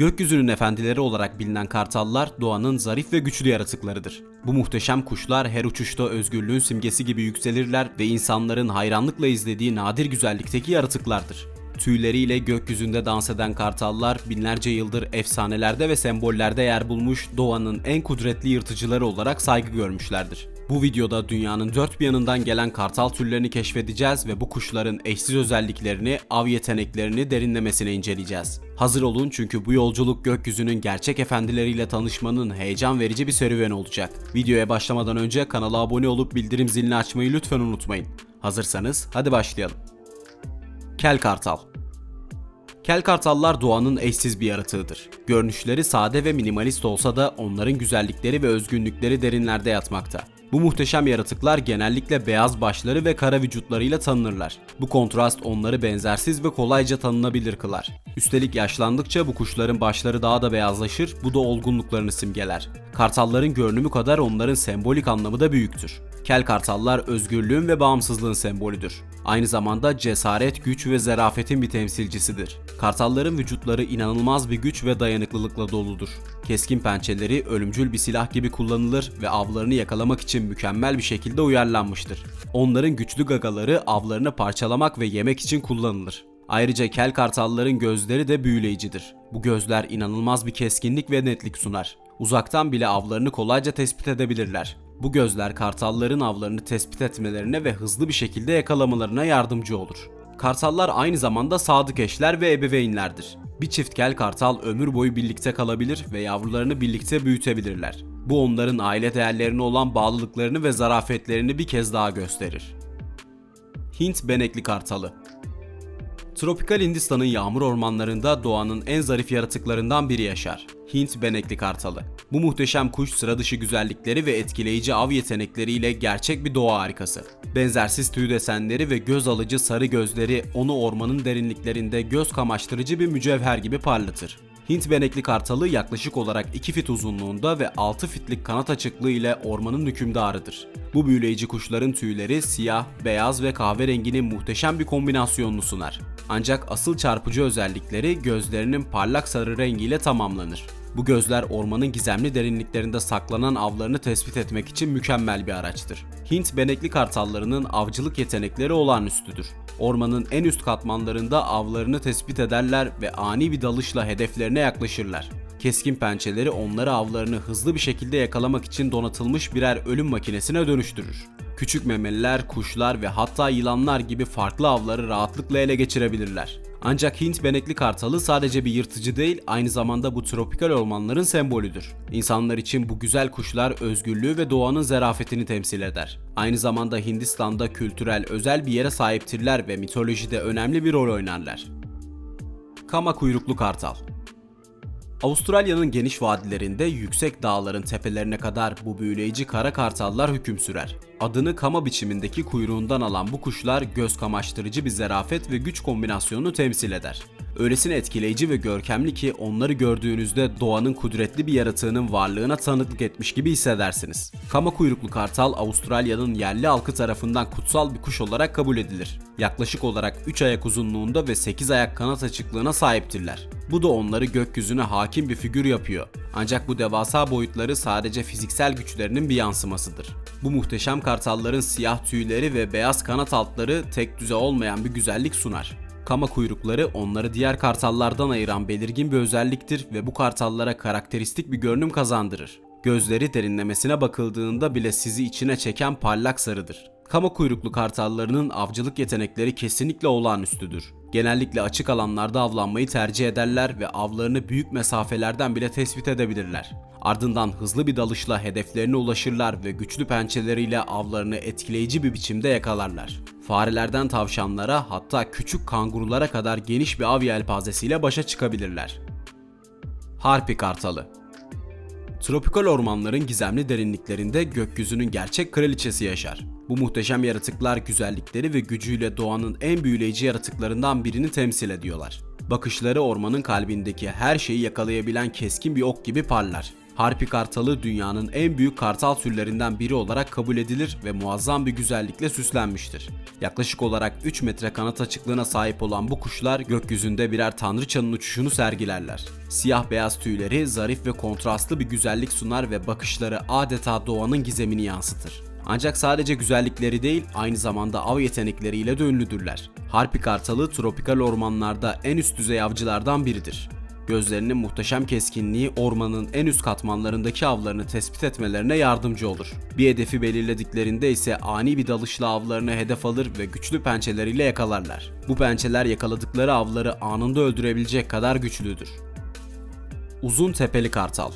Gökyüzünün efendileri olarak bilinen kartallar doğanın zarif ve güçlü yaratıklarıdır. Bu muhteşem kuşlar her uçuşta özgürlüğün simgesi gibi yükselirler ve insanların hayranlıkla izlediği nadir güzellikteki yaratıklardır. Tüyleriyle gökyüzünde dans eden kartallar binlerce yıldır efsanelerde ve sembollerde yer bulmuş doğanın en kudretli yırtıcıları olarak saygı görmüşlerdir. Bu videoda dünyanın dört bir yanından gelen kartal türlerini keşfedeceğiz ve bu kuşların eşsiz özelliklerini, av yeteneklerini derinlemesine inceleyeceğiz. Hazır olun çünkü bu yolculuk gökyüzünün gerçek efendileriyle tanışmanın heyecan verici bir serüveni olacak. Videoya başlamadan önce kanala abone olup bildirim zilini açmayı lütfen unutmayın. Hazırsanız hadi başlayalım. Kel Kartal Kel kartallar doğanın eşsiz bir yaratığıdır. Görünüşleri sade ve minimalist olsa da onların güzellikleri ve özgünlükleri derinlerde yatmakta. Bu muhteşem yaratıklar genellikle beyaz başları ve kara vücutlarıyla tanınırlar. Bu kontrast onları benzersiz ve kolayca tanınabilir kılar. Üstelik yaşlandıkça bu kuşların başları daha da beyazlaşır, bu da olgunluklarını simgeler. Kartalların görünümü kadar onların sembolik anlamı da büyüktür. Kel kartallar özgürlüğün ve bağımsızlığın sembolüdür. Aynı zamanda cesaret, güç ve zarafetin bir temsilcisidir. Kartalların vücutları inanılmaz bir güç ve dayanıklılıkla doludur. Keskin pençeleri ölümcül bir silah gibi kullanılır ve avlarını yakalamak için mükemmel bir şekilde uyarlanmıştır. Onların güçlü gagaları avlarını parçalamak ve yemek için kullanılır. Ayrıca kel kartalların gözleri de büyüleyicidir. Bu gözler inanılmaz bir keskinlik ve netlik sunar. Uzaktan bile avlarını kolayca tespit edebilirler. Bu gözler kartalların avlarını tespit etmelerine ve hızlı bir şekilde yakalamalarına yardımcı olur. Kartallar aynı zamanda sadık eşler ve ebeveynlerdir. Bir çift kel kartal ömür boyu birlikte kalabilir ve yavrularını birlikte büyütebilirler. Bu onların aile değerlerine olan bağlılıklarını ve zarafetlerini bir kez daha gösterir. Hint benekli kartalı Tropikal Hindistan'ın yağmur ormanlarında doğanın en zarif yaratıklarından biri yaşar. Hint benekli kartalı. Bu muhteşem kuş sıra dışı güzellikleri ve etkileyici av yetenekleriyle gerçek bir doğa harikası. Benzersiz tüy desenleri ve göz alıcı sarı gözleri onu ormanın derinliklerinde göz kamaştırıcı bir mücevher gibi parlatır. Hint benekli kartalı yaklaşık olarak 2 fit uzunluğunda ve 6 fitlik kanat açıklığı ile ormanın hükümdarıdır. Bu büyüleyici kuşların tüyleri siyah, beyaz ve kahverenginin muhteşem bir kombinasyonunu sunar. Ancak asıl çarpıcı özellikleri gözlerinin parlak sarı rengiyle tamamlanır. Bu gözler ormanın gizemli derinliklerinde saklanan avlarını tespit etmek için mükemmel bir araçtır. Hint benekli kartallarının avcılık yetenekleri olağanüstüdür. Ormanın en üst katmanlarında avlarını tespit ederler ve ani bir dalışla hedeflerine yaklaşırlar. Keskin pençeleri onları avlarını hızlı bir şekilde yakalamak için donatılmış birer ölüm makinesine dönüştürür. Küçük memeliler, kuşlar ve hatta yılanlar gibi farklı avları rahatlıkla ele geçirebilirler. Ancak Hint benekli kartalı sadece bir yırtıcı değil, aynı zamanda bu tropikal ormanların sembolüdür. İnsanlar için bu güzel kuşlar özgürlüğü ve doğanın zarafetini temsil eder. Aynı zamanda Hindistan'da kültürel özel bir yere sahiptirler ve mitolojide önemli bir rol oynarlar. Kama kuyruklu kartal Avustralya'nın geniş vadilerinde yüksek dağların tepelerine kadar bu büyüleyici kara kartallar hüküm sürer. Adını kama biçimindeki kuyruğundan alan bu kuşlar göz kamaştırıcı bir zarafet ve güç kombinasyonunu temsil eder. Öylesine etkileyici ve görkemli ki onları gördüğünüzde doğanın kudretli bir yaratığının varlığına tanıklık etmiş gibi hissedersiniz. Kama kuyruklu kartal Avustralya'nın yerli halkı tarafından kutsal bir kuş olarak kabul edilir. Yaklaşık olarak 3 ayak uzunluğunda ve 8 ayak kanat açıklığına sahiptirler. Bu da onları gökyüzüne hakim bir figür yapıyor. Ancak bu devasa boyutları sadece fiziksel güçlerinin bir yansımasıdır. Bu muhteşem kartalların siyah tüyleri ve beyaz kanat altları tek düze olmayan bir güzellik sunar. Kama kuyrukları onları diğer kartallardan ayıran belirgin bir özelliktir ve bu kartallara karakteristik bir görünüm kazandırır. Gözleri derinlemesine bakıldığında bile sizi içine çeken parlak sarıdır. Kama kuyruklu kartallarının avcılık yetenekleri kesinlikle olağanüstüdür. Genellikle açık alanlarda avlanmayı tercih ederler ve avlarını büyük mesafelerden bile tespit edebilirler. Ardından hızlı bir dalışla hedeflerine ulaşırlar ve güçlü pençeleriyle avlarını etkileyici bir biçimde yakalarlar. Farelerden tavşanlara hatta küçük kangurulara kadar geniş bir av yelpazesiyle başa çıkabilirler. Harpi Kartalı Tropikal ormanların gizemli derinliklerinde gökyüzünün gerçek kraliçesi yaşar. Bu muhteşem yaratıklar güzellikleri ve gücüyle doğanın en büyüleyici yaratıklarından birini temsil ediyorlar. Bakışları ormanın kalbindeki her şeyi yakalayabilen keskin bir ok gibi parlar. Harpi kartalı dünyanın en büyük kartal türlerinden biri olarak kabul edilir ve muazzam bir güzellikle süslenmiştir. Yaklaşık olarak 3 metre kanat açıklığına sahip olan bu kuşlar gökyüzünde birer tanrıçanın uçuşunu sergilerler. Siyah beyaz tüyleri zarif ve kontrastlı bir güzellik sunar ve bakışları adeta doğanın gizemini yansıtır. Ancak sadece güzellikleri değil, aynı zamanda av yetenekleriyle de ünlüdürler. Harpi kartalı tropikal ormanlarda en üst düzey avcılardan biridir. Gözlerinin muhteşem keskinliği ormanın en üst katmanlarındaki avlarını tespit etmelerine yardımcı olur. Bir hedefi belirlediklerinde ise ani bir dalışla avlarını hedef alır ve güçlü pençeleriyle yakalarlar. Bu pençeler yakaladıkları avları anında öldürebilecek kadar güçlüdür. Uzun tepeli kartal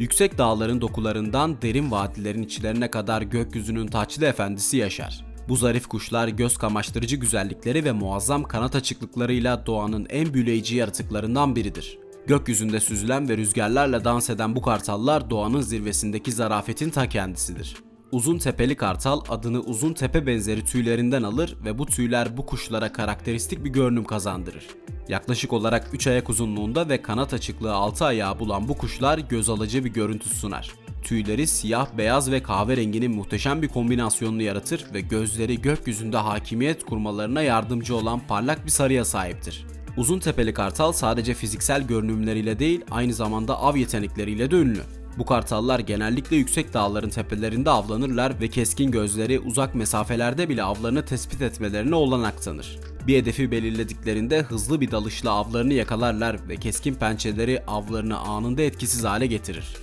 Yüksek dağların dokularından derin vadilerin içlerine kadar gökyüzünün taçlı efendisi yaşar. Bu zarif kuşlar göz kamaştırıcı güzellikleri ve muazzam kanat açıklıklarıyla doğanın en büyüleyici yaratıklarından biridir. Gökyüzünde süzülen ve rüzgarlarla dans eden bu kartallar doğanın zirvesindeki zarafetin ta kendisidir. Uzun tepeli kartal adını uzun tepe benzeri tüylerinden alır ve bu tüyler bu kuşlara karakteristik bir görünüm kazandırır. Yaklaşık olarak 3 ayak uzunluğunda ve kanat açıklığı 6 ayağı bulan bu kuşlar göz alıcı bir görüntü sunar. Tüyleri siyah, beyaz ve kahverenginin muhteşem bir kombinasyonunu yaratır ve gözleri gökyüzünde hakimiyet kurmalarına yardımcı olan parlak bir sarıya sahiptir. Uzun tepeli kartal sadece fiziksel görünümleriyle değil aynı zamanda av yetenekleriyle de ünlü. Bu kartallar genellikle yüksek dağların tepelerinde avlanırlar ve keskin gözleri uzak mesafelerde bile avlarını tespit etmelerine olanak tanır. Bir hedefi belirlediklerinde hızlı bir dalışla avlarını yakalarlar ve keskin pençeleri avlarını anında etkisiz hale getirir.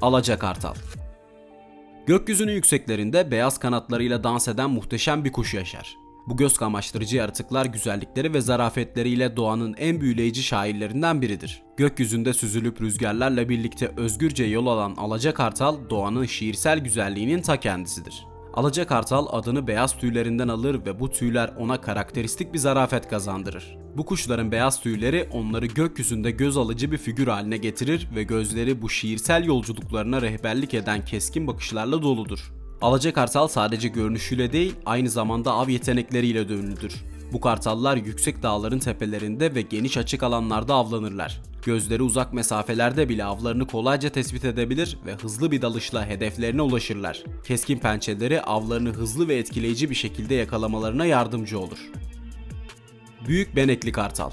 Alacakartal Gökyüzünün yükseklerinde beyaz kanatlarıyla dans eden muhteşem bir kuş yaşar. Bu göz kamaştırıcı yaratıklar güzellikleri ve zarafetleriyle doğanın en büyüleyici şairlerinden biridir. Gökyüzünde süzülüp rüzgarlarla birlikte özgürce yol alan Alacakartal doğanın şiirsel güzelliğinin ta kendisidir. Alacakartal adını beyaz tüylerinden alır ve bu tüyler ona karakteristik bir zarafet kazandırır. Bu kuşların beyaz tüyleri onları gökyüzünde göz alıcı bir figür haline getirir ve gözleri bu şiirsel yolculuklarına rehberlik eden keskin bakışlarla doludur. Alacakartal sadece görünüşüyle değil, aynı zamanda av yetenekleriyle de ünlüdür. Bu kartallar yüksek dağların tepelerinde ve geniş açık alanlarda avlanırlar. Gözleri uzak mesafelerde bile avlarını kolayca tespit edebilir ve hızlı bir dalışla hedeflerine ulaşırlar. Keskin pençeleri avlarını hızlı ve etkileyici bir şekilde yakalamalarına yardımcı olur. Büyük benekli kartal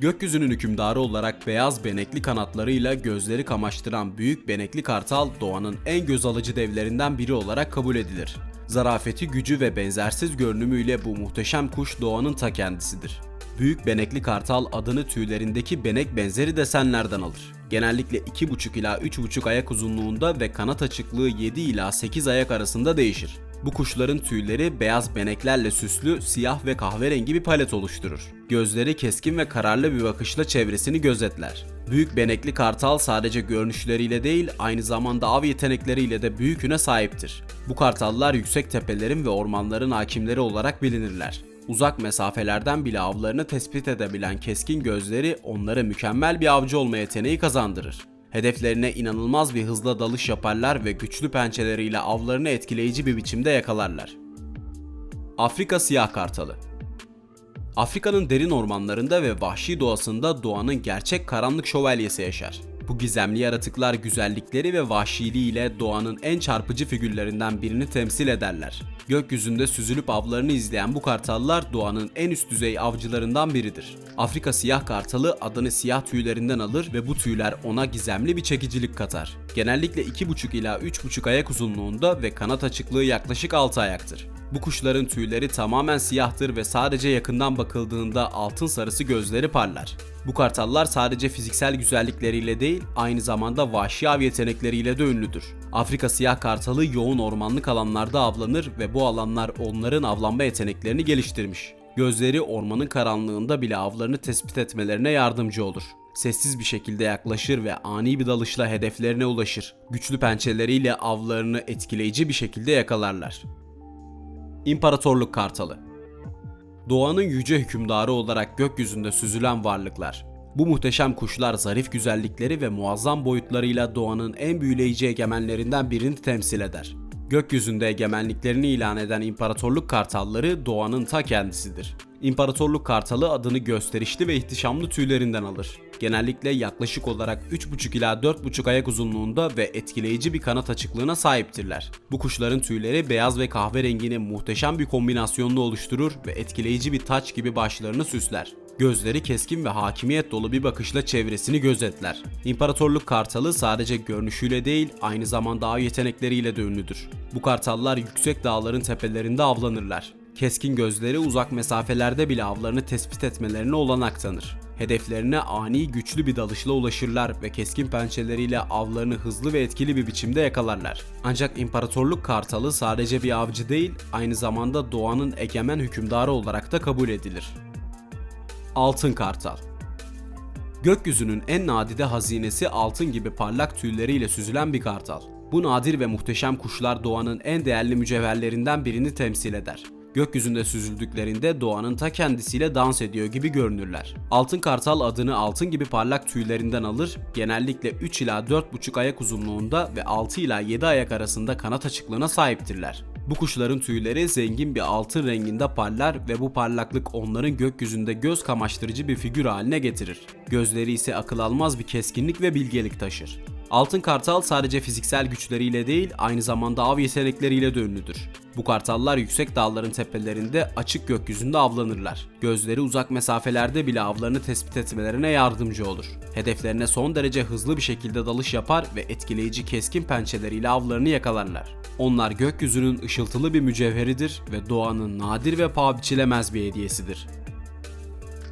Gökyüzünün hükümdarı olarak beyaz benekli kanatlarıyla gözleri kamaştıran büyük benekli kartal doğanın en göz alıcı devlerinden biri olarak kabul edilir. Zarafeti, gücü ve benzersiz görünümüyle bu muhteşem kuş doğanın ta kendisidir. Büyük benekli kartal adını tüylerindeki benek benzeri desenlerden alır. Genellikle 2,5 ila 3,5 ayak uzunluğunda ve kanat açıklığı 7 ila 8 ayak arasında değişir. Bu kuşların tüyleri beyaz beneklerle süslü, siyah ve kahverengi bir palet oluşturur. Gözleri keskin ve kararlı bir bakışla çevresini gözetler. Büyük benekli kartal sadece görünüşleriyle değil, aynı zamanda av yetenekleriyle de büyük üne sahiptir. Bu kartallar yüksek tepelerin ve ormanların hakimleri olarak bilinirler. Uzak mesafelerden bile avlarını tespit edebilen keskin gözleri onlara mükemmel bir avcı olma yeteneği kazandırır. Hedeflerine inanılmaz bir hızla dalış yaparlar ve güçlü pençeleriyle avlarını etkileyici bir biçimde yakalarlar. Afrika siyah kartalı Afrika'nın derin ormanlarında ve vahşi doğasında doğanın gerçek karanlık şövalyesi yaşar. Bu gizemli yaratıklar güzellikleri ve vahşiliğiyle doğanın en çarpıcı figürlerinden birini temsil ederler. Gökyüzünde süzülüp avlarını izleyen bu kartallar doğanın en üst düzey avcılarından biridir. Afrika siyah kartalı adını siyah tüylerinden alır ve bu tüyler ona gizemli bir çekicilik katar. Genellikle 2,5 ila 3,5 ayak uzunluğunda ve kanat açıklığı yaklaşık 6 ayaktır. Bu kuşların tüyleri tamamen siyahtır ve sadece yakından bakıldığında altın sarısı gözleri parlar. Bu kartallar sadece fiziksel güzellikleriyle değil, aynı zamanda vahşi av yetenekleriyle de ünlüdür. Afrika siyah kartalı yoğun ormanlık alanlarda avlanır ve bu alanlar onların avlanma yeteneklerini geliştirmiş. Gözleri ormanın karanlığında bile avlarını tespit etmelerine yardımcı olur. Sessiz bir şekilde yaklaşır ve ani bir dalışla hedeflerine ulaşır. Güçlü pençeleriyle avlarını etkileyici bir şekilde yakalarlar. İmparatorluk Kartalı Doğanın yüce hükümdarı olarak gökyüzünde süzülen varlıklar. Bu muhteşem kuşlar zarif güzellikleri ve muazzam boyutlarıyla doğanın en büyüleyici egemenlerinden birini temsil eder. Gökyüzünde egemenliklerini ilan eden imparatorluk kartalları doğanın ta kendisidir. İmparatorluk kartalı adını gösterişli ve ihtişamlı tüylerinden alır. Genellikle yaklaşık olarak 3,5 ila 4,5 ayak uzunluğunda ve etkileyici bir kanat açıklığına sahiptirler. Bu kuşların tüyleri beyaz ve kahverenginin muhteşem bir kombinasyonunu oluşturur ve etkileyici bir taç gibi başlarını süsler. Gözleri keskin ve hakimiyet dolu bir bakışla çevresini gözetler. İmparatorluk kartalı sadece görünüşüyle değil, aynı zamanda av yetenekleriyle de ünlüdür. Bu kartallar yüksek dağların tepelerinde avlanırlar. Keskin gözleri uzak mesafelerde bile avlarını tespit etmelerine olanak tanır. Hedeflerine ani güçlü bir dalışla ulaşırlar ve keskin pençeleriyle avlarını hızlı ve etkili bir biçimde yakalarlar. Ancak İmparatorluk Kartalı sadece bir avcı değil, aynı zamanda doğanın egemen hükümdarı olarak da kabul edilir. Altın Kartal Gökyüzünün en nadide hazinesi altın gibi parlak tüyleriyle süzülen bir kartal. Bu nadir ve muhteşem kuşlar doğanın en değerli mücevherlerinden birini temsil eder. Gökyüzünde süzüldüklerinde doğanın ta kendisiyle dans ediyor gibi görünürler. Altın kartal adını altın gibi parlak tüylerinden alır, genellikle 3 ila 4,5 ayak uzunluğunda ve 6 ila 7 ayak arasında kanat açıklığına sahiptirler. Bu kuşların tüyleri zengin bir altın renginde parlar ve bu parlaklık onların gökyüzünde göz kamaştırıcı bir figür haline getirir. Gözleri ise akıl almaz bir keskinlik ve bilgelik taşır. Altın kartal sadece fiziksel güçleriyle değil, aynı zamanda av yetenekleriyle de ünlüdür. Bu kartallar yüksek dağların tepelerinde açık gökyüzünde avlanırlar. Gözleri uzak mesafelerde bile avlarını tespit etmelerine yardımcı olur. Hedeflerine son derece hızlı bir şekilde dalış yapar ve etkileyici keskin pençeleriyle avlarını yakalarlar. Onlar gökyüzünün ışıltılı bir mücevheridir ve doğanın nadir ve paha biçilemez bir hediyesidir.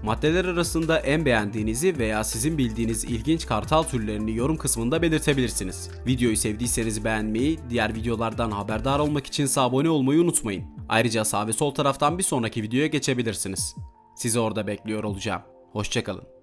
Maddeler arasında en beğendiğinizi veya sizin bildiğiniz ilginç kartal türlerini yorum kısmında belirtebilirsiniz. Videoyu sevdiyseniz beğenmeyi, diğer videolardan haberdar olmak için abone olmayı unutmayın. Ayrıca sağ ve sol taraftan bir sonraki videoya geçebilirsiniz. Sizi orada bekliyor olacağım. Hoşçakalın.